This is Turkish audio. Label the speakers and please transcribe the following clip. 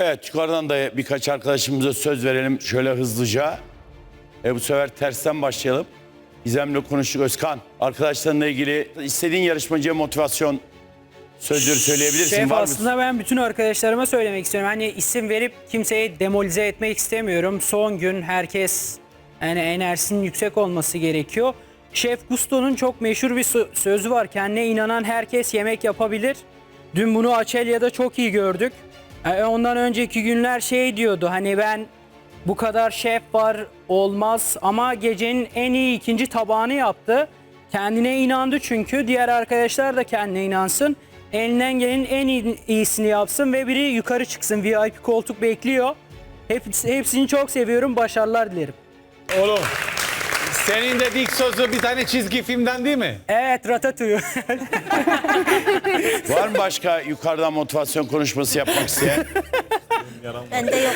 Speaker 1: Evet yukarıdan da birkaç arkadaşımıza söz verelim şöyle hızlıca. E, bu sefer tersten başlayalım. Gizem'le konuştuk Özkan. Arkadaşlarınla ilgili istediğin yarışmacıya motivasyon sözleri söyleyebilirsin.
Speaker 2: Şef
Speaker 1: Var mı?
Speaker 2: aslında ben bütün arkadaşlarıma söylemek istiyorum. Hani isim verip kimseyi demolize etmek istemiyorum. Son gün herkes yani enerjisinin yüksek olması gerekiyor. Şef Gusto'nun çok meşhur bir sö- sözü var. Kendine inanan herkes yemek yapabilir. Dün bunu Açelya'da çok iyi gördük. E, Ondan önceki günler şey diyordu hani ben bu kadar şef var olmaz ama gecenin en iyi ikinci tabağını yaptı. Kendine inandı çünkü diğer arkadaşlar da kendine inansın. Elinden gelenin en iyi- iyisini yapsın ve biri yukarı çıksın. VIP koltuk bekliyor. Hepsi, hepsini çok seviyorum. Başarılar dilerim.
Speaker 3: Oğlum senin de dik sözü bir tane çizgi filmden değil mi?
Speaker 2: Evet Ratatouille.
Speaker 1: Var mı başka yukarıdan motivasyon konuşması yapmak isteyen?
Speaker 4: Bende yok.